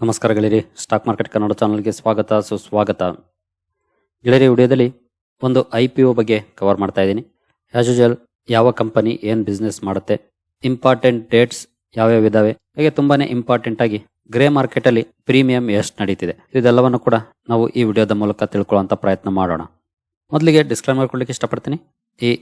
ನಮಸ್ಕಾರ ಗೆಳೆಯರಿ stock market Kannada ಚಾನಲ್ಗೆ ಸ್ವಾಗತ, ಸುಸ್ವಾಗತ. ಗೆಳೆಯರಿ, ವಿಡಿಯೋದಲ್ಲಿ ಒಂದು ಐ ಪಿ ಒ ಬಗ್ಗೆ ಕವರ್ ಮಾಡ್ತಾ ಇದ್ದೀನಿ. ಆಸ್ ಯೂಜಲ್ ಯಾವ ಕಂಪನಿ ಏನು ಬಿಸ್ನೆಸ್ ಮಾಡುತ್ತೆ ಇಂಪಾರ್ಟೆಂಟ್ ಡೇಟ್ಸ್ ಯಾವ್ಯಾವ ಇದಾವೆ, ಹಾಗೆ ತುಂಬಾನೇ ಇಂಪಾರ್ಟೆಂಟ್ ಆಗಿ ಗ್ರೇ ಮಾರ್ಕೆಟ್ ಅಲ್ಲಿ ಪ್ರೀಮಿಯಂ ಎಷ್ಟು ನಡೀತಿದೆ, ಇದೆಲ್ಲವನ್ನು ಕೂಡ ನಾವು ಈ ವಿಡಿಯೋದ ಮೂಲಕ ತಿಳ್ಕೊಳ್ಳುವಂಥ ಪ್ರಯತ್ನ ಮಾಡೋಣ. ಮೊದಲಿಗೆ ಡಿಸ್ಕ್ಲೈಮರ್ ಕೊಡ್ಲಿಕ್ಕೆ ಇಷ್ಟಪಡ್ತೀನಿ. ಈ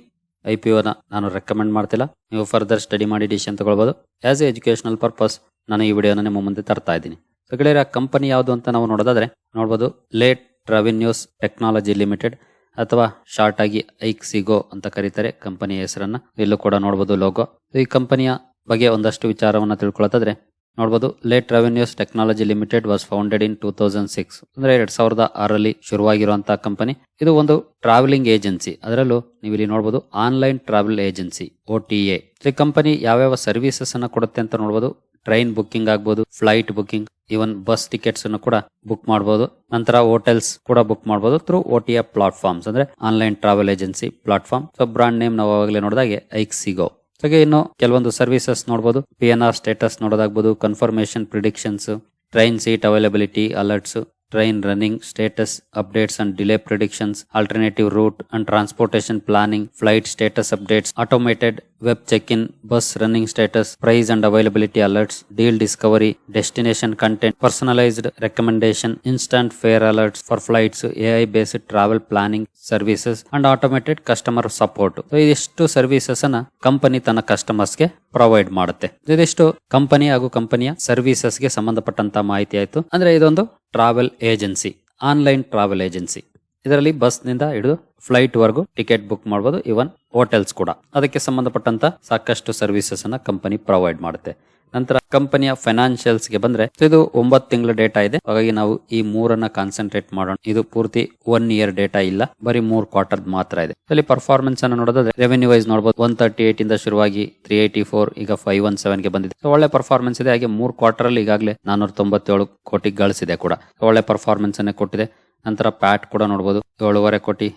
ಐ ಪಿ ಒನ ನಾನು ರೆಕಮೆಂಡ್ ಮಾಡ್ತಿಲ್ಲ. ನೀವು ಫರ್ದರ್ ಸ್ಟಡಿ ಮಾಡಿ ಡಿಸಿಷನ್ ತಗೊಳ್ಬೋದು. ಆಸ್ ಎ ಎಜುಕೇಶನಲ್ ಪರ್ಪಸ್ ನಾನು ಈ ವಿಡಿಯೋನ ನಿಮ್ಮ ಮುಂದೆ ತರ್ತಾ ಇದ್ದೀನಿ. ಸೊ ಗೆಳೆಯರ ಕಂಪನಿ ಯಾವುದು ಅಂತ ನಾವು ನೋಡೋದಾದ್ರೆ ನೋಡ್ಬೋದು ಲೇಟ್ ರೆವಿನ್ಯೂಸ್ ಟೆಕ್ನಾಲಜಿ ಲಿಮಿಟೆಡ್ ಅಥವಾ ಶಾರ್ಟ್ ಆಗಿ ಐಕ್ ಸಿಗೋ ಅಂತ ಕರೀತಾರೆ. ಕಂಪನಿಯ ಹೆಸರನ್ನ ಇಲ್ಲೂ ಕೂಡ ನೋಡಬಹುದು ಲೋಗೋ. ಈ ಕಂಪನಿಯ ಬಗ್ಗೆ ಒಂದಷ್ಟು ವಿಚಾರವನ್ನ ತಿಳ್ಕೊಳ್ಳೋದಾದ್ರೆ ನೋಡಬಹುದು Le Travenues Technology Limited was founded in two thousand six ಅಂದ್ರೆ ಎರಡ್ ಸಾವಿರದ ಆರಲ್ಲಿ ಶುರುವಾಗಿರುವಂತಹ ಕಂಪನಿ. ಇದು ಒಂದು ಟ್ರಾವೆಲಿಂಗ್ ಏಜೆನ್ಸಿ. ಅದರಲ್ಲೂ ನೀವು ಇಲ್ಲಿ ನೋಡಬಹುದು online travel agency O T A. ಈ ಕಂಪನಿ ಯಾವ್ಯಾವ ಸರ್ವಿಸಸ್ ಅನ್ನ ಕೊಡುತ್ತೆ ಅಂತ ನೋಡಬಹುದು ಟ್ರೈನ್ ಬುಕ್ಕಿಂಗ್ ಆಗ್ಬೋದು, flight booking, even bus tickets ಅನ್ನು ಕೂಡ ಬುಕ್ ಮಾಡಬಹುದು ನಂತರ ಹೋಟೆಲ್ಸ್ ಕೂಡ ಬುಕ್ ಮಾಡಬಹುದು through O T F platforms ಅಂದ್ರೆ online travel agency platform so brand name ನಾವು ಅವಾಗಲೇ ನೋಡಿದಾಗೆ ಐಕ್ ಸಿಗೋ ಹಾಗೆ ಇನ್ನು ಕೆಲವೊಂದು ಸರ್ವಿಸಸ್ ನೋಡಬಹುದು P N R status ನೋಡೋದಾಗ್ಬೋದು confirmation predictions train seat availability alerts train running status updates and delay predictions, alternative route and transportation planning flight status updates automated check in bus running status price and availability alerts deal discovery destination content personalised recommendation, instant fare alerts for flights AI-based travel planning services and automated customer support ಇದಿಷ್ಟು services ಅನ್ನ company ತನ್ನ ಕಸ್ಟಮರ್ಸ್ಗೆ provide ಮಾಡುತ್ತೆ. ಇದಿಷ್ಟು company ಹಾಗೂ ಕಂಪನಿಯ ಸರ್ವಿಸಸ್ಗೆ ಸಂಬಂಧಪಟ್ಟಂತ ಮಾಹಿತಿ ಆಯ್ತು. ಅಂದ್ರೆ ಇದೊಂದು travel agency, online travel agency. ಇದರಲ್ಲಿ ಬಸ್ನಿಂದ ಹಿಡಿದು ಫ್ಲೈಟ್ ವರೆಗೂ ಟಿಕೆಟ್ ಬುಕ್ ಮಾಡಬಹುದು ಇವನ್ ಹೋಟೆಲ್ಸ್ ಕೂಡ. ಅದಕ್ಕೆ ಸಂಬಂಧಪಟ್ಟಂತ ಸಾಕಷ್ಟು ಸರ್ವಿಸಸ್ ಅನ್ನ ಕಂಪನಿ ಪ್ರೊವೈಡ್ ಮಾಡುತ್ತೆ. ನಂತರ ಕಂಪನಿಯ ಫೈನಾನ್ಷಿಯಲ್ಸ್ಗೆ ಬಂದ್ರೆ ಇದು ಒಂಬತ್ತು ತಿಂಗಳ ಡೇಟಾ ಇದೆ. ಹಾಗಾಗಿ ನಾವು ಈ ಮೂರನ್ನ ಕಾನ್ಸಂಟ್ರೇಟ್ ಮಾಡೋಣ. ಇದು ಪೂರ್ತಿ ಒನ್ ಇಯರ್ ಡೇಟಾ ಇಲ್ಲ. ಬರೀ ಮೂರ್ ಕ್ವಾರ್ಟರ್ ಮಾತ್ರ ಇದೆ. ಇಲ್ಲಿ ಪರ್ಫಾರ್ಮೆನ್ಸ್ ಅನ್ನು ನೋಡೋದಾದ್ರೆ ರೆವೆನ್ಯೂ ವೈಸ್ ನೋಡಬಹುದು ಒನ್ ತರ್ಟಿ ಏಟ್ ಇಂದ ಶುರುವಾಗಿ ತ್ರೀ ಏಟಿ ಫೋರ್ ಈಗ ಫೈವ್ ಒನ್ ಸೆವೆನ್ಗೆ ಬಂದಿದೆ. ಒಳ್ಳೆ ಪರ್ಫಾರ್ಮೆನ್ಸ್ ಇದೆ. ಹಾಗೆ ಮೂರ್ ಕ್ವಾರ್ಟರ್ ಅಲ್ಲಿ ಈಗಾಗಲೇ ನಾನೂರ ತೊಂಬತ್ತೇಳು ಕೋಟಿ ಗಳಿಸಿದೆ ಕೂಡ. ಒಳ್ಳೆ ಪರ್ಫಾರ್ಮೆನ್ಸ್ ಅನ್ನೇ ಕೊಟ್ಟಿದೆ. ನಂತರ ಪ್ಯಾಟ್ ಕೂಡ ನೋಡಬಹುದು ಏಳುವರೆ ಕೋಟಿ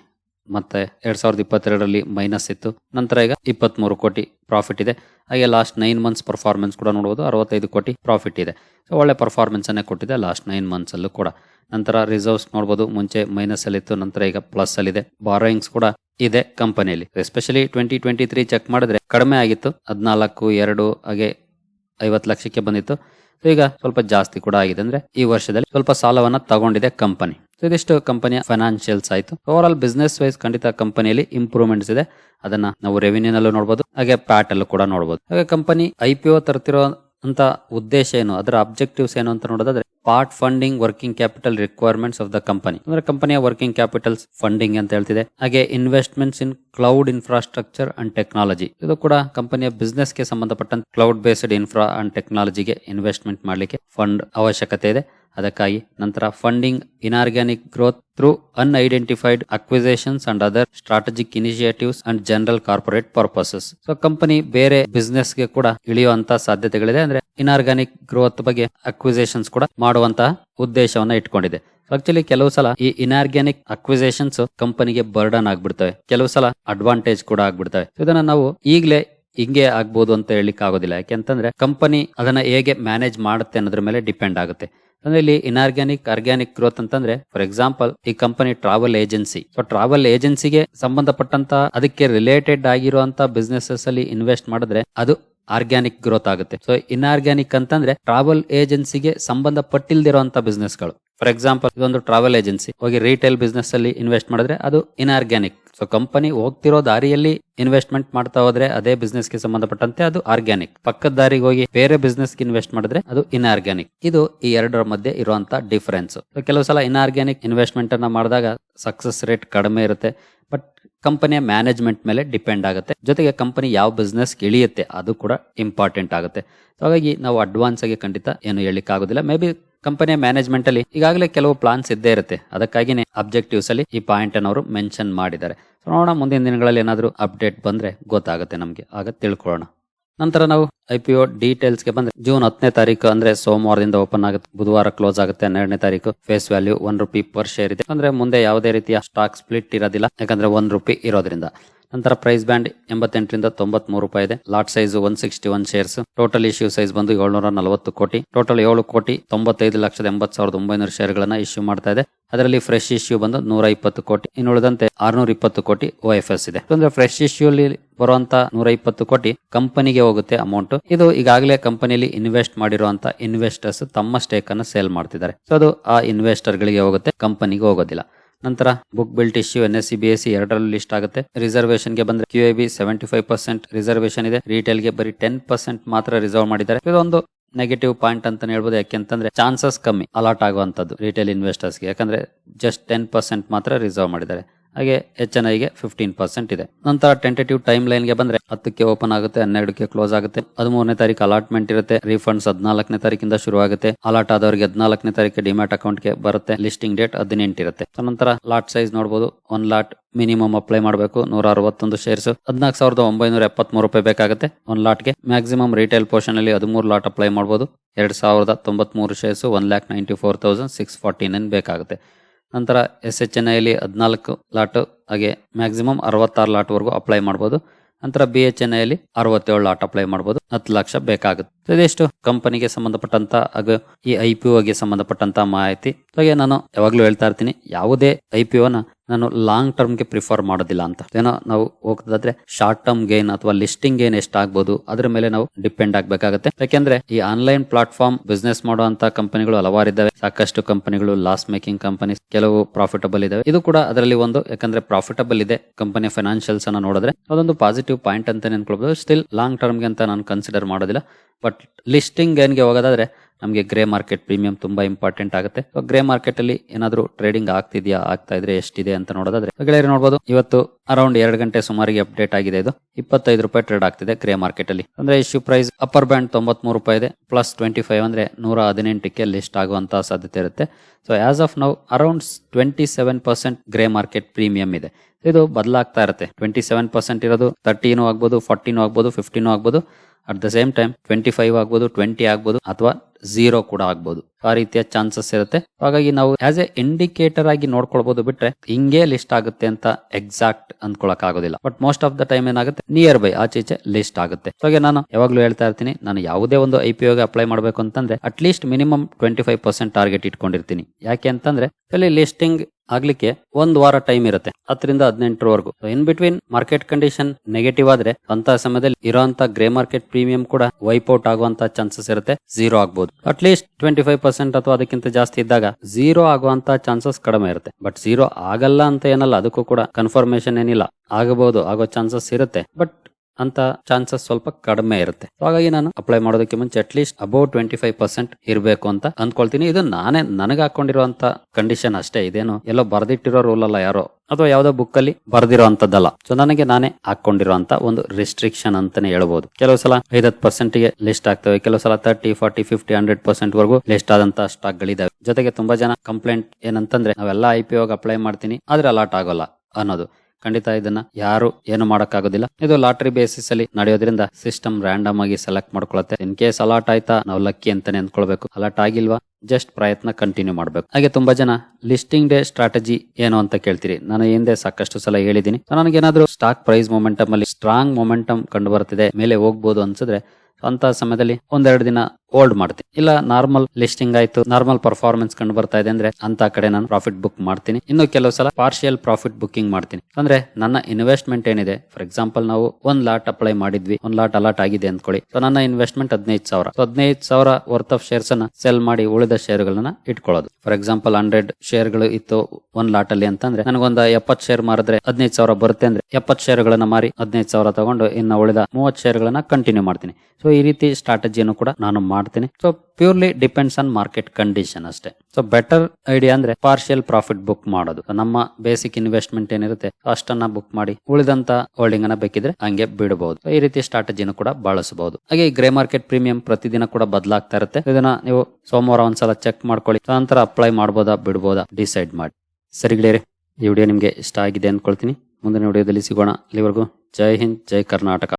ಮತ್ತೆ ಎರಡ್ ಸಾವಿರದ ಇಪ್ಪತ್ತೆರಡರಲ್ಲಿ ಮೈನಸ್ ಇತ್ತು. ನಂತರ ಈಗ ಇಪ್ಪತ್ತ್ ಮೂರು ಕೋಟಿ ಪ್ರಾಫಿಟ್ ಇದೆ. ಹಾಗೆ ಲಾಸ್ಟ್ ನೈನ್ ಮಂತ್ಸ್ ಪರ್ಫಾರ್ಮೆನ್ಸ್ ಕೂಡ ನೋಡಬಹುದು ಅರವತ್ತೈದು ಕೋಟಿ ಪ್ರಾಫಿಟ್ ಇದೆ. ಸೊ ಒಳ್ಳೆ ಪರ್ಫಾರ್ಮೆನ್ಸ್ ಅನ್ನೇ ಕೊಟ್ಟಿದೆ ಲಾಸ್ಟ್ ನೈನ್ ಮಂತ್ಸ್ ಅಲ್ಲೂ ಕೂಡ. ನಂತರ ರಿಸರ್ವ್ಸ್ ನೋಡಬಹುದು ಮುಂಚೆ ಮೈನಸ್ ಅಲ್ಲಿ ಇತ್ತು. ನಂತರ ಈಗ ಪ್ಲಸ್ ಅಲ್ಲಿ ಇದೆ. ಬಾರೋಯಿಂಗ್ಸ್ ಕೂಡ ಇದೆ ಕಂಪನಿಯಲ್ಲಿ especially twenty twenty three check ಮಾಡಿದ್ರೆ ಕಡಿಮೆ ಆಗಿತ್ತು. ಹದಿನಾಲ್ಕು, ಎರಡು, ಹಾಗೆ ಐವತ್ತು ಲಕ್ಷಕ್ಕೆ ಬಂದಿತ್ತು. ಈಗ ಸ್ವಲ್ಪ ಜಾಸ್ತಿ ಕೂಡ ಆಗಿದೆ. ಅಂದ್ರೆ ಈ ವರ್ಷದಲ್ಲಿ ಸ್ವಲ್ಪ ಸಾಲವನ್ನ ತಗೊಂಡಿದೆ ಕಂಪನಿ ಇದಿಷ್ಟು ಕಂಪನಿಯ ಫೈನಾನ್ಷಿಯಲ್ಸ್ ಆಯಿತು. ಓವರ್ ಆಲ್ ಬಿಸ್ನೆಸ್ ವೈಸ್ ಖಂಡಿತ ಕಂಪನಿಯಲ್ಲಿ ಇಂಪ್ರೂವ್ಮೆಂಟ್ಸ್ ಇದೆ. ಅದನ್ನ ನಾವು ರೆವಿನ್ಯೂ ನಲ್ಲೂ ನೋಡಬಹುದು ಹಾಗೆ ಪ್ಯಾಟ್ ಅಲ್ಲೂ ಕೂಡ ನೋಡಬಹುದು ಹಾಗೆ ಕಂಪನಿ ಐ ಪಿ ಒ ತರ್ತಿರೋ ಅಂತ ಉದ್ದೇಶ ಏನು? ಅದರ ಅಬ್ಜೆಕ್ಟಿವ್ಸ್ ಏನು ಅಂತ ನೋಡೋದಾದ್ರೆ part funding working capital requirements of the company ಅಂದ್ರೆ ಕಂಪನಿಯ ವರ್ಕಿಂಗ್ ಕ್ಯಾಪಿಟಲ್ಸ್ ಫಂಡಿಂಗ್ ಅಂತ ಹೇಳ್ತಿದೆ. ಹಾಗೆ investments in cloud infrastructure and technology ಇದು ಕೂಡ ಕಂಪನಿಯ ಬಿಸ್ನೆಸ್ಗೆ ಸಂಬಂಧಪಟ್ಟಂತ ಕ್ಲೌಡ್ ಬೇಸ್ಡ್ ಇನ್ಫ್ರಾ ಅಂಡ್ ಟೆಕ್ನಾಲಜಿಗೆ ಇನ್ವೆಸ್ಟ್ಮೆಂಟ್ ಮಾಡಲಿಕ್ಕೆ ಫಂಡ್ ಅವಶ್ಯಕತೆ ಇದೆ. ಅದಕ್ಕಾಗಿ ನಂತರ funding inorganic growth through unidentified acquisitions and other strategic initiatives and general corporate purposes so company ಬೇರೆ ಬಿಸ್ನೆಸ್ಗೆ ಕೂಡ ಇಳಿಯುವಂತ ಸಾಧ್ಯತೆಗಳಿದೆ. ಅಂದ್ರೆ ಇನ್ಆರ್ಗ್ಯಾನಿಕ್ ಗ್ರೋತ್ ಬಗ್ಗೆ ಅಕ್ವಿಸೇಷನ್ಸ್ ಕೂಡ ಮಾಡುವಂತಹ ಉದ್ದೇಶವನ್ನ ಇಟ್ಕೊಂಡಿದೆ. ಆಕ್ಚುಲಿ ಕೆಲವು ಸಲ ಈ ಇನ್ಆರ್ಗ್ಯಾನಿಕ್ ಅಕ್ವಿಸೇಷನ್ಸ್ ಕಂಪನಿಗೆ ಬರ್ಡನ್ ಆಗ್ಬಿಡ್ತವೆ. ಕೆಲವು ಸಲ ಅಡ್ವಾಂಟೇಜ್ ಕೂಡ ಆಗ್ಬಿಡ್ತವೆ. ಇದನ್ನ ನಾವು ಈಗಲೇ ಹಿಂಗೆ ಆಗ್ಬೋದು ಅಂತ ಹೇಳಲಿಕ್ಕೆ ಆಗೋದಿಲ್ಲ ಯಾಕೆಂತಂದ್ರೆ ಕಂಪನಿ ಅದನ್ನ ಹೇಗೆ ಮ್ಯಾನೇಜ್ ಮಾಡುತ್ತೆ ಅನ್ನೋದ್ರ ಮೇಲೆ ಡಿಪೆಂಡ್ ಆಗುತ್ತೆ. ಅಂದ್ರೆ ಇಲ್ಲಿ ಇನ್ಆರ್ಗ್ಯಾನಿಕ್ ಆರ್ಗ್ಯಾನಿಕ್ ಗ್ರೋತ್ ಅಂತಂದ್ರೆ ಫಾರ್ ಎಕ್ಸಾಂಪಲ್ ಈ company travel agency so travel ಏಜೆನ್ಸಿಗೆ ಸಂಬಂಧಪಟ್ಟಂತ, ಅದಕ್ಕೆ ರಿಲೇಟೆಡ್ ಆಗಿರುವಂತ ಬಿಸ್ನೆಸಸ್ ಅಲ್ಲಿ ಇನ್ವೆಸ್ಟ್ ಮಾಡಿದ್ರೆ, ಅದು ಆರ್ಗ್ಯಾನಿಕ್ ಗ್ರೋತ್ ಆಗುತ್ತೆ. ಸೊ ಇನ್ಆರ್ಗ್ಯಾನಿಕ್ ಅಂತಂದ್ರೆ ಟ್ರಾವೆಲ್ ಏಜೆನ್ಸಿಗೆ ಸಂಬಂಧಪಟ್ಟಿಲ್ದಿರುವಂತ ಬಿಸ್ನೆಸ್ಗಳು ಫಾರ್ ಎಕ್ಸಾಂಪಲ್ ಇದೊಂದು ಟ್ರಾವೆಲ್ ಏಜೆನ್ಸಿ ಹೋಗಿ ರಿಟೇಲ್ ಬಿಸ್ನೆಸ್ ಅಲ್ಲಿ ಇನ್ವೆಸ್ಟ್ ಮಾಡಿದ್ರೆ ಅದು ಇನ್ಆರ್ಗ್ಯಾನಿಕ್ ಸೊ ಕಂಪನಿ ಹೋಗ್ತಿರೋ ದಾರಿಯಲ್ಲಿ ಇನ್ವೆಸ್ಟ್ಮೆಂಟ್ ಮಾಡ್ತಾ ಹೋದ್ರೆ ಅದೇ ಬಿಸ್ನೆಸ್ಗೆ ಸಂಬಂಧಪಟ್ಟಂತೆ ಅದು ಆರ್ಗ್ಯಾನಿಕ್ ಪಕ್ಕದ ದಾರಿಗೆ ಹೋಗಿ ಬೇರೆ ಬಿಸ್ನೆಸ್ಗೆ ಇನ್ವೆಸ್ಟ್ ಮಾಡಿದ್ರೆ ಅದು ಇನ್ಆರ್ಗ್ಯಾನಿಕ್ ಇದು ಈ ಎರಡರ ಮಧ್ಯೆ ಇರುವಂತ ಡಿಫರೆನ್ಸ್ ಕೆಲವು ಸಲ ಇನ್ಆರ್ಗ್ಯಾನಿಕ್ ಇನ್ವೆಸ್ಟ್ಮೆಂಟ್ ಅನ್ನ ಮಾಡಿದಾಗ ಸಕ್ಸಸ್ ರೇಟ್ ಕಡಿಮೆ ಇರುತ್ತೆ. ಬಟ್ ಕಂಪನಿಯ ಮ್ಯಾನೇಜ್ಮೆಂಟ್ ಮೇಲೆ ಡಿಪೆಂಡ್ ಆಗುತ್ತೆ. ಜೊತೆಗೆ ಕಂಪನಿ ಯಾವ ಬಿಸ್ನೆಸ್ ಇಳಿಯುತ್ತೆ ಅದು ಕೂಡ ಇಂಪಾರ್ಟೆಂಟ್ ಆಗುತ್ತೆ. ಹಾಗಾಗಿ ನಾವು ಅಡ್ವಾನ್ಸ್ ಆಗಿ ಖಂಡಿತ ಏನು ಹೇಳಿಕ್ ಆಗೋದಿಲ್ಲ ಮೇ ಬಿ ಕಂಪನಿಯ ಮ್ಯಾನೇಜ್ಮೆಂಟ್ ಅಲ್ಲಿ ಈಗಾಗಲೇ ಕೆಲವು ಪ್ಲಾನ್ಸ್ ಇದ್ದೇ ಇರುತ್ತೆ. ಅದಕ್ಕಾಗಿನೇ ಅಬ್ಜೆಕ್ಟಿವ್ಸ್ ಅಲ್ಲಿ ಈ ಪಾಯಿಂಟ್ ಅನ್ನು ಅವರು ಮೆನ್ಷನ್ ಮಾಡಿದ್ದಾರೆ. ನೋಡೋಣ ಮುಂದಿನ ದಿನಗಳಲ್ಲಿ ಏನಾದರೂ ಅಪ್ಡೇಟ್ ಬಂದ್ರೆ ಗೊತ್ತಾಗುತ್ತೆ ನಮಗೆ. ಆಗ ತಿಳ್ಕೊಳ್ಳೋಣ. ನಂತರ ನಾವು ಐ ಡೀಟೇಲ್ಸ್ಗೆ ಬಂದ್ರೆ ಜೂನ್ ಹತ್ತನೇ ತಾರೀಕು ಅಂದ್ರೆ ಸೋಮವಾರದಿಂದ ಓಪನ್ ಆಗುತ್ತೆ. ಬುಧವಾರ ಕ್ಲೋಸ್ ಆಗುತ್ತೆ ಹನ್ನೆರಡನೇ ತಾರೀಕು. Face value one rupee per share ಇದೆ. ಅಂದ್ರೆ ಮುಂದೆ ಯಾವುದೇ ರೀತಿಯ ಸ್ಟಾಕ್ ಸ್ಪ್ಲಿಟ್ ಇರೋದಿಲ್ಲ. ಯಾಕಂದ್ರೆ ಒನ್ ರುಪಿ ಇರೋದ್ರಿಂದ. ನಂತರ ಪ್ರೈಸ್ ಬ್ಯಾಂಡ್ ಎಂಬತ್ತೆಂಟರಿಂದ ತೊಂಬತ್ ಮೂರು ರೂಪಾಯಿ ಇದೆ. Lot size one sixty one shares. Total issue size ಬಂದು ಏಳ್ನೂರ ನಲವತ್ತು ಕೋಟಿ. ಟೋಟಲ್ ಏಳು ಕೋಟಿ ತೊಂಬತ್ತೈದು ಲಕ್ಷದ ಎಂಬತ್ ಸಾವಿರದ ಒಂಬೈನೂರು ಶೇರ್ಗಳನ್ನ ಇಶ್ಯೂ ಮಾಡ್ತಾ ಇದೆ. ಅದರಲ್ಲಿ ಫ್ರೆಶ್ ಇಶ್ಯೂ ಬಂದು ನೂರ ಇಪ್ಪತ್ತು ಕೋಟಿ. ಇನ್ನುಳಿದಂತೆ ಆರ್ನೂರ ಇಪ್ಪತ್ತು ಕೋಟಿ ಓ ಎಫ್ ಎಸ್ ಇದೆ. ಅಂದ್ರೆ ಫ್ರೆಶ್ ಇಶ್ಯೂ ಅಲ್ಲಿ ಬರುವಂತ ನೂರ ಇಪ್ಪತ್ತು ಕೋಟಿ ಕಂಪನಿಗೆ ಹೋಗುತ್ತೆ ಅಮೌಂಟ್. ಇದು ಈಗಾಗಲೇ ಕಂಪನಿಯಲ್ಲಿ ಇನ್ವೆಸ್ಟ್ ಮಾಡಿರುವಂತ ಇನ್ವೆಸ್ಟರ್ಸ್ ತಮ್ಮ ಸ್ಟೇಕ್ ಅನ್ನು ಸೇಲ್ ಮಾಡ್ತಿದ್ದಾರೆ. ಸೊ ಅದು ಆ ಇನ್ವೆಸ್ಟರ್ ಗಳಿಗೆ ಹೋಗುತ್ತೆ, ಕಂಪನಿಗೆ ಹೋಗೋದಿಲ್ಲ. ನಂತರ book built issue N S C B C ಎರಡರಲ್ಲಿ ಲಿಸ್ಟ್ ಆಗುತ್ತೆ. ರಿಸರ್ವೇಶನ್ಗೆ ಬಂದ್ರೆ Q A B seventy five percent reservation ಇದೆ. ರಿಟೇಲ್ಗೆ ಬರೀ ಟೆನ್ ಪರ್ಸೆಂಟ್ ಮಾತ್ರ ರಿಸರ್ವ್ ಮಾಡಿದ್ದಾರೆ. ಇದೊಂದು ನೆಗೆಟಿವ್ ಪಾಯಿಂಟ್ ಅಂತ ಹೇಳ್ಬೋದು. ಯಾಕೆಂತಂದ್ರೆ ಚಾನ್ಸಸ್ ಕಮ್ಮಿ ಅಲಾಟ್ ಆಗುವಂತದ್ದು ರಿಟೇಲ್ ಇನ್ವೆಸ್ಟರ್ಸ್ಗೆ ಯಾಕಂದ್ರೆ ಜಸ್ಟ್ ಟೆನ್ ಪರ್ಸೆಂಟ್ ಮಾತ್ರ ರಿಸರ್ವ್ ಮಾಡಿದ್ದಾರೆ. ಹಾಗೆ ಎಚ್ ಎನ್ ಐಗೆ ಫಿಫ್ಟೀನ್ ಪರ್ಸೆಂಟ್ ಇದೆ. ನಂತರ ಟೆಂಟೇಟಿವ್ ಟೈಮ್ ಲೈನ್ಗೆ ಬಂದ್ರೆ ಹತ್ತಕ್ಕೆ ಓಪನ್ ಆಗುತ್ತೆ, ಹನ್ನೆರಡಕ್ಕೆ ಕ್ಲೋಸ್ ಆಗುತ್ತೆ. ಹದಿಮೂರನೇ ತಾರೀಕು ಅಲಾಟ್ಮೆಂಟ್ ಇರುತ್ತೆ ರೀಫಂಡ್ಸ್ ಹದಿನಾಲ್ಕನೇ ತಾರೀಕಿಂದ ಶುರು ಆಗುತ್ತೆ. ಅಲಾಟ್ ಆದವರಿಗೆ ಹದಿನಾಲ್ಕನೇ ತಾರೀಕು ಡಿಮ್ಯಾಟ್ ಅಕೌಂಟ್ಗೆ ಬರುತ್ತೆ. ಲಿಸ್ಟಿಂಗ್ ಡೇಟ್ ಹದಿನೆಂಟು ಇರುತ್ತೆ. ನಂತರ ಲಾಟ್ ಸೈಜ್ ನೋಡಬಹುದು ಒನ್ ಲಾಟ್ ಮಿನಿಮಮ್ ಅಪ್ಲೈ ಮಾಡಬೇಕು. ನೂರ ಅರವತ್ತೊಂದು ಶೇರ್ಸ್ ಹದಿನಾಲ್ಕು ಸಾವಿರದ ಒಂಬೈನೂರ ಎಪ್ಪತ್ಮೂರು ರೂಪಾಯಿ ಬೇಕಾಗುತ್ತೆ ಒನ್ ಲಾಟ್ಗೆ ಮ್ಯಾಕ್ಸಿಮಮ್ ರಿಟೇಲ್ ಪೋರ್ಷನ್ ಅಲ್ಲಿ ಹದಿಮೂರು ಲಾಟ್ ಅಪ್ಲೈ ಮಾಡಬಹುದು ಎರಡ್ ಸಾವಿರದ ತೊಂಬತ್ಮೂರು shares one lakh ninety four thousand six forty nine ಬೇಕಾಗುತ್ತೆ. ನಂತರ ಎಸ್ ಎಚ್ ಎನ್ ಐಲಿ ಹದಿನಾಲ್ಕು ಲಾಟು, ಹಾಗೆ ಮ್ಯಾಕ್ಸಿಮಮ್ ಅರವತ್ತಾರು ಲಾಟ್ವರೆಗೂ ಅಪ್ಲೈ ಮಾಡ್ಬೋದು. ನಂತರ ಬಿ ಎಚ್ ಎನ್ ಐಲಿ ಅರವತ್ತೇಳು ಲಾಟ್ ಅಪ್ಲೈ ಮಾಡ್ಬೋದು. ಹತ್ತು ಲಕ್ಷ ಬೇಕಾಗುತ್ತೆ. ಇದೆಷ್ಟು ಕಂಪನಿಗೆ ಸಂಬಂಧಪಟ್ಟಂತ ಹಾಗೂ ಈ ಐ ಪಿ ಓಗೆ ಸಂಬಂಧಪಟ್ಟಂತ ಮಾಹಿತಿ. ಹಾಗೆ ನಾನು ಯಾವಾಗಲೂ ಹೇಳ್ತಾ ಇರ್ತೀನಿ, ಯಾವುದೇ ಐ ಪಿ ಒನ ನಾನು ಲಾಂಗ್ ಟರ್ಮ್ಗೆ ಪ್ರಿಫರ್ ಮಾಡೋದಿಲ್ಲ ಅಂತ. ಏನೋ ನಾವು ಹೋಗ್ತದಾದ್ರೆ ಶಾರ್ಟ್ ಟರ್ಮ್ ಗೇನ್ ಅಥವಾ ಲಿಸ್ಟಿಂಗ್ ಗೇನ್ ಎಷ್ಟಾಗ್ಬೋದು, ಅದ್ರ ಮೇಲೆ ನಾವು ಡಿಪೆಂಡ್ ಆಗಬೇಕಾಗುತ್ತೆ. ಯಾಕೆಂದ್ರೆ ಈ ಆನ್ಲೈನ್ ಪ್ಲಾಟ್ಫಾರ್ಮ್ ಬಿಸ್ನೆಸ್ ಮಾಡುವಂತ ಕಂಪನಿಗಳು ಹಲವಾರು ಇದಾವೆ ಸಾಕಷ್ಟು ಕಂಪನಿಗಳು ಲಾಸ್ ಮೇಕಿಂಗ್ ಕಂಪನಿ ಕೆಲವು ಪ್ರಾಫಿಟಬಲ್ ಇದಾವೆ ಇದು ಕೂಡ ಅದರಲ್ಲಿ ಒಂದು, ಯಾಕಂದ್ರೆ ಪ್ರಾಫಿಟಬಲ್ ಇದೆ ಕಂಪನಿಯ ಫೈನಾನ್ಷಿಯಲ್ಸ್ ಅನ್ನ ನೋಡಿದ್ರೆ ಅದೊಂದು ಪಾಸಿಟಿವ್ ಪಾಯಿಂಟ್ ಅಂತ ನೆನ್ಕೊಳ್ಬಹುದು ಸ್ಟಿಲ್ ಲಾಂಗ್ ಟರ್ಮ್ಗೆ ಅಂತ ನಾನು ಕನ್ಸಿಡರ್ ಮಾಡೋದಿಲ್ಲ. ಬಟ್ ಲಿಸ್ಟಿಂಗ್ ಗೇನ್ಗೆ ಹೋಗೋದಾದ್ರೆ ನಮಗೆ ಗ್ರೇ ಮಾರ್ಕೆಟ್ ಪ್ರೀಮಿಯಂ ತುಂಬಾ ಇಂಪಾರ್ಟೆಂಟ್ ಆಗುತ್ತೆ. ಗ್ರೇ ಮಾರ್ಕೆಟ್ ಅಲ್ಲಿ ಏನಾದ್ರು ಟ್ರೇಡಿಂಗ್ ಆಗ್ತಿದ್ಯಾ, ಆಗ್ತಾ ಇದ್ರೆ ಎಷ್ಟಿದೆ ಅಂತ ನೋಡೋದಾದ್ರೆ ಗೆಳೆಯರು ನೋಡಬಹುದು ಇವತ್ತು ಅರೌಂಡ್ ಎರಡು ಗಂಟೆ ಸುಮಾರಿಗೆ ಅಪ್ಡೇಟ್ ಆಗಿದೆ ಇದು. ಇಪ್ಪತ್ತೈದು ರೂಪಾಯಿ ಟ್ರೇಡ್ ಆಗ್ತಿದೆ ಗ್ರೇ ಮಾರ್ಕೆಟ್ ಅಲ್ಲಿ. ಅಂದ್ರೆ ಇಶ್ಯೂ ಪ್ರೈಸ್ ಅಪ್ಪರ್ ಬ್ಯಾಂಡ್ ತೊಂಬತ್ಮೂರು ರೂಪಾಯಿ ಇದೆ ಪ್ಲಸ್ ಟ್ವೆಂಟಿ ಫೈವ್ ಅಂದ್ರೆ ನೂರ ಹದಿನೆಂಟಕ್ಕೆ ಲಿಸ್ಟ್ ಆಗುವಂತ ಸಾಧ್ಯತೆ ಇರುತ್ತೆ. So as of now around twenty seven percent grey market premium ಇದೆ ಇದು ಬದಲಾಗ್ತಾ ಇರುತ್ತೆ. ಟ್ವೆಂಟಿ ಸೆವೆನ್ ಪರ್ಸೆಂಟ್ ಇರೋದು ತರ್ಟೀನು ಆಗ್ಬೋದು ಫಾರ್ಟಿನೂ ಆಗ್ಬೋದು ಫಿಫ್ಟೀನು ಆಗ್ಬೋದು. At the same time twenty five ಆಗ್ಬೋದು ಟ್ವೆಂಟಿ ಆಗ್ಬೋದು ಅಥವಾ ಝೀರೋ ಕೂಡ ಆಗ್ಬೋದು. ಆ ರೀತಿಯ ಚಾನ್ಸಸ್ ಇರುತ್ತೆ. ಹಾಗಾಗಿ ನಾವು ಆಸ್ ಎ ಇಂಡಿಕೇಟರ್ ಆಗಿ ನೋಡ್ಕೊಳ್ಬಹುದು ಬಿಟ್ರೆ ಹಿಂಗೆ ಲಿಸ್ಟ್ ಆಗುತ್ತೆ ಅಂತ ಎಕ್ಸಾಕ್ಟ್ ಅನ್ಕೊಳಕ್ ಆಗೋದಿಲ್ಲ but most of the time ಏನಾಗುತ್ತೆ? ನಿಯರ್ ಬೈ ಆಚೆ ಈಚೆ ಲಿಸ್ಟ್ ಆಗುತ್ತೆ ಹಾಗೆ ನಾನು ಯಾವಾಗ್ಲೂ ಹೇಳ್ತಾ ಇರ್ತೀನಿ, ನಾನು ಯಾವುದೇ ಒಂದು ಐ ಪಿ ಅಪ್ಲೈ ಮಾಡಬೇಕು ಅಂತಂದ್ರೆ at least minimum twenty five percent target ಇಟ್ಕೊಂಡಿರ್ತೀನಿ. ಯಾಕೆ ಅಂತಂದ್ರೆ, ಅಲ್ಲಿ ಲಿಸ್ಟಿಂಗ್ ಆಗ್ಲಿಕ್ಕೆ ಒಂದ್ ವಾರ ಟೈಮ್ ಇರುತ್ತೆ. ಹತ್ತರಿಂದ ಹದಿನೆಂಟರವರೆಗೂ. In between market condition negative ಆದ್ರೆ ಅಂತ ಸಮಯದಲ್ಲಿ ಇರೋಂತ ಗ್ರೇ ಮಾರ್ಕೆಟ್ ಪ್ರೀಮಿಯಂ ಕೂಡ ವೈಪೌಟ್ ಆಗುವಂತ ಚಾನ್ಸಸ್ ಇರುತ್ತೆ. ಝೀರೋ ಆಗ್ಬಹುದು at least twenty five percent ಅಥವಾ ಅದಕ್ಕಿಂತ ಜಾಸ್ತಿ ಇದ್ದಾಗ ಝೀರೋ ಆಗುವಂತ ಚಾನ್ಸಸ್ ಕಡಿಮೆ ಇರುತ್ತೆ. ಬಟ್ ಝೀರೋ ಆಗಲ್ಲ ಅಂತ ಏನಲ್ಲ, ಅದಕ್ಕೂ ಕೂಡ ಕನ್ಫರ್ಮೇಶನ್ ಏನಿಲ್ಲ. ಆಗಬಹುದು, ಆಗೋ ಚಾನ್ಸಸ್ ಇರುತ್ತೆ. ಬಟ್ ಅಂತ ಚಾನ್ಸಸ್ ಸ್ವಲ್ಪ ಕಡಿಮೆ ಇರುತ್ತೆ. ಹಾಗಾಗಿ ನಾನು ಅಪ್ಲೈ ಮಾಡೋದಕ್ಕೆ ಮುಂಚೆ at least above twenty five percent ಇರಬೇಕು ಅಂತ ಅಂದ್ಕೊಳ್ತೀನಿ. ಇದು ನಾನೇ ನನಗೆ ಹಾಕೊಂಡಿರುವಂತ ಕಂಡೀಷನ್ ಅಷ್ಟೇ. ಇದೇನು ಎಲ್ಲೋ ಬರೆದಿಟ್ಟಿರೋ ರೂಲ್ ಅಲ್ಲ ಯಾರೋ, ಅಥವಾ ಯಾವ್ದೋ ಬುಕ್ ಅಲ್ಲಿ ಬರ್ದಿರೋಂತದ್ದಲ್ಲ ಸೊ ನನಗೆ ನಾನೇ ಹಾಕೊಂಡಿರುವಂತ ಒಂದು ರಿಸ್ಟ್ರಿಕ್ಷನ್ ಅಂತಾನೆ ಹೇಳ್ಬೋದು. ಕೆಲವು ಸಲ ಐದತ್ ಪರ್ಸೆಂಟ್ಗೆ ಲಿಸ್ಟ್ ಆಗ್ತವೆ, ಕೆಲವು ಸಲ thirty forty fifty hundred percent ವರೆಗೂ ಲಿಸ್ಟ್ ಆದಂತ ಸ್ಟಾಕ್ ಗಳಿದಾವೆ. ಜೊತೆಗೆ ತುಂಬಾ ಜನ ಕಂಪ್ಲೇಂಟ್ ಏನಂತಂದ್ರೆ, ನಾವೆಲ್ಲ ಐ ಪಿ ಅಪ್ಲೈ ಮಾಡ್ತೀನಿ, ಆದ್ರೆ ಅಲಾಟ್ ಆಗೋಲ್ಲ ಅನ್ನೋದು. ಖಂಡಿತ ಇದನ್ನ ಯಾರು ಏನು ಮಾಡಕ್ಕಾಗೋದಿಲ್ಲ. ಇದು ಲಾಟ್ರಿ ಬೇಸಿಸ್ ಅಲ್ಲಿ ನಡೆಯೋದ್ರಿಂದ ಸಿಸ್ಟಮ್ ರ್ಯಾಂಡಮ್ ಆಗಿ ಸೆಲೆಕ್ಟ್ ಮಾಡ್ಕೊಳತ್ತೆ. ಇನ್ ಕೇಸ್ ಅಲಾಟ್ ಆಯ್ತಾ, ನಾವು ಲಕ್ಕಿ ಅಂತಾನೆ ಅಂದ್ಕೊಳ್ಬೇಕು. ಅಲಾಟ್ ಆಗಿಲ್ವಾ ಜಸ್ಟ್ ಪ್ರಯತ್ನ ಕಂಟಿನ್ಯೂ ಮಾಡಬೇಕು. ಹಾಗೆ ತುಂಬಾ ಜನ ಲಿಸ್ಟಿಂಗ್ ಡೇ ಸ್ಟ್ರಾಟಜಿ ಏನು ಅಂತ ಕೇಳ್ತೀರಿ? ನಾನು ಹಿಂದೆ ಸಾಕಷ್ಟು ಸಲ ಹೇಳಿದ್ದೀನಿ. ನನಗೇನಾದ್ರೂ ಸ್ಟಾಕ್ ಪ್ರೈಸ್ ಮೊಮೆಂಟಮ್ ಅಲ್ಲಿ ಸ್ಟ್ರಾಂಗ್ ಮೊಮೆಂಟಮ್ ಕಂಡು ಬರ್ತಿದೆ ಮೇಲೆ ಹೋಗ್ಬೋದು ಅನ್ಸಿದ್ರೆ ಅಂತ ಸಮಯದಲ್ಲಿ ಒಂದೆರಡು ದಿನ ಹೋಲ್ಡ್ ಮಾಡ್ತೀನಿ. ಇಲ್ಲ ನಾರ್ಮಲ್ ಲಿಸ್ಟಿಂಗ್ ಆಯ್ತು ನಾರ್ಮಲ್ ಪರ್ಫಾರ್ಮೆನ್ಸ್ ಕಂಡು ಬರ್ತಾ ಇದೆ ಅಂದ್ರೆ ಅಂತ ಕಡೆ ನಾನು ಪ್ರಾಫಿಟ್ ಬುಕ್ ಮಾಡ್ತೀನಿ. ಇನ್ನು ಕೆಲವು ಸಲ ಪಾರ್ಷಿಯಲ್ ಪ್ರಾಫಿಟ್ ಬುಕ್ಕಿಂಗ್ ಮಾಡ್ತೀನಿ. ಅಂದ್ರೆ ನನ್ನ ಇನ್ವೆಸ್ಟ್ಮೆಂಟ್ ಏನಿದೆ? ಫಾರ್ ಎಕ್ಸಾಂಪಲ್ ನಾವು ಒಂದ್ ಲಾಟ್ ಅಪ್ಲೈ ಮಾಡಿದ್ವಿ, ಒಂದ್ ಲಾಟ್ ಅಲಾಟ್ ಆಗಿದೆ ಅಂದ್ಕೊಳ್ಳಿ. ಸೊ ನನ್ನ ಇನ್ವೆಸ್ಟ್ಮೆಂಟ್ ಹದಿನೈದು ಸಾವಿರ. ಹದಿನೈದು ಸಾವಿರ ವರ್ತ್ ಆಫ್ ಶೇರ್ಸ್ ಅನ್ನ ಸೆಲ್ ಮಾಡಿ ಉಳಿದ ಶೇರ್ಗಳನ್ನ ಇಟ್ಕೊಳ್ಳೋದು. ಫಾರ್ ಎಕ್ಸಾಂಪಲ್ ಹಂಡ್ರೆಡ್ ಶೇರ್ಗಳು ಇತ್ತು ಒಂದ್ ಲಾಟ್ ಅಲ್ಲಿ ಅಂತಂದ್ರೆ ನನಗೊಂದು ಎಪ್ಪತ್ ಶೇರ್ ಮಾರಿದ್ರೆ ಹದಿನೈದು ಸಾವಿರ ಬರುತ್ತೆ ಅಂದ್ರೆ ಎಪ್ಪತ್ ಶೇರ್ಗಳನ್ನ ಮಾರಿ ಹದಿನೈದು ಸಾವಿರ ತಗೊಂಡು ಇನ್ನು ಉಳಿದ ಮೂವತ್ ಶೇರ್ಗಳನ್ನ ಕಂಟಿನ್ಯೂ ಮಾಡ್ತೀನಿ. ಸೊ ಈ ರೀತಿ ಸ್ಟ್ರಾಟಜಿಯನ್ನು ಕೂಡ ನಾನು ಮಾಡ್ತೀನಿ. So purely depends on market condition ಅಷ್ಟೇ. ಸೊ ಬೆಟರ್ ಐಡಿಯಾ ಅಂದ್ರೆ ಪಾರ್ಷಿಯಲ್ ಪ್ರಾಫಿಟ್ ಬುಕ್ ಮಾಡೋದು. ನಮ್ಮ ಬೇಸಿಕ್ ಇನ್ವೆಸ್ಟ್ಮೆಂಟ್ ಏನಿರುತ್ತೆ, ಅಷ್ಟನ್ನ ಬುಕ್ ಮಾಡಿ, ಉಳಿದಂತ ಹೋಲ್ಡಿಂಗ್ ಅನ್ನ ಬೇಕಿದ್ರೆ ಹಂಗೆ ಬಿಡಬಹುದು ಈ ರೀತಿ ಸ್ಟ್ರಾಟಜಿನ ಕೂಡ ಬಳಸಬಹುದು. ಹಾಗೆ ಗ್ರೇ ಮಾರ್ಕೆಟ್ ಪ್ರೀಮಿಯಂ ಪ್ರತಿದಿನ ಕೂಡ ಬದಲಾಗ್ತಾ ಇರುತ್ತೆ. ಇದನ್ನ ನೀವು ಸೋಮವಾರ ಒಂದ್ಸಲ ಚೆಕ್ ಮಾಡ್ಕೊಳ್ಳಿ ನಂತರ ಅಪ್ಲೈ ಮಾಡ್ಬೋದಾ, ಬಿಡ್ಬೋದಾ ಡಿಸೈಡ್ ಮಾಡಿ. ಸರಿ ಗೆಳೆಯರೆ, ಈ ವಿಡಿಯೋ ನಿಮ್ಗೆ ಇಷ್ಟ ಆಗಿದೆ ಅನ್ಕೊಳ್ತೀನಿ. ಮುಂದಿನ ವಿಡಿಯೋದಲ್ಲಿ ಸಿಗೋಣ. ಅಲ್ಲಿವರೆಗೂ ಜೈ ಹಿಂದ್, ಜೈ ಕರ್ನಾಟಕ.